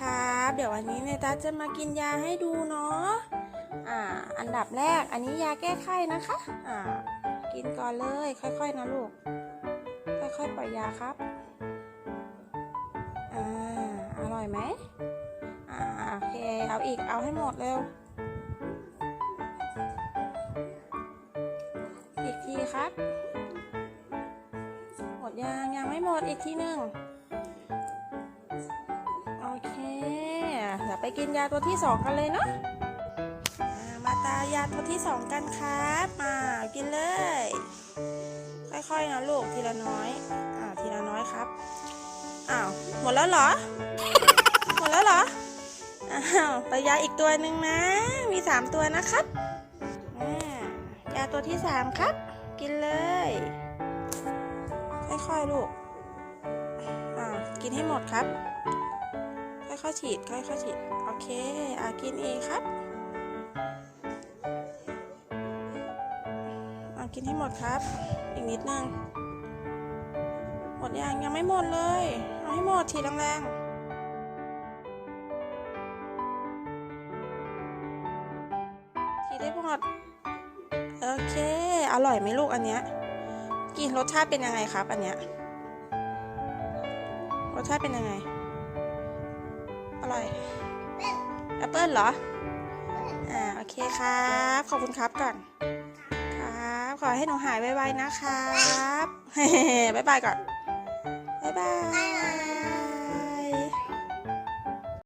ครับ เดี๋ยววันนี้เนตัสจะมากินยาให้ดูเนาะ อ่า อันดับแรก อันนี้ยาแก้ไข้นะคะ อ่า กินก่อนเลย ค่อยๆนะลูก ค่อยๆปล่อยยาครับ อ่า อร่อยไหมอ่า โอเค เอาอีก เอาให้หมดเร็ว อีกทีครับ หมดยัง ยังไม่หมด อีกทีหนึ่ง ยวไปกินยาตัวที่สองกันเลยเนาะมาตายาตัวที่สองกันครับมากินเลย ค่อยๆนะลูกทีละน้อยอ่าทีละน้อยครับอ้าวหมดแล้วเหรอ หมดแล้วเหรออ้าวไปยาอีกตัวหนึ่งนะ มีสามตัวนะครับอ่ายาตัวที่สามครับ กินเลยค่อยๆลูกอ่ากินให้หมดครับ ค่อยๆฉีด ค่อยๆฉีด โอเคอากินเองครับอากินให้หมดครับ อีกนิดนึง หมดยังยังไม่หมดเลย เอาให้หมดฉีดแรงๆฉีดได้หมดโอเค อร่อยไหมลูกอันเนี้ยกินรสชาติเป็นยังไงครับ อันเนี้ยรสชาติเป็นยังไง อร่อยแอปเปิลเหรอ อ่า โอเคครับ ขอบคุณครับก่อน ครับ ขอให้หนูหายไวๆนะครับบ๊ายบายก่อนบ๊ายบาย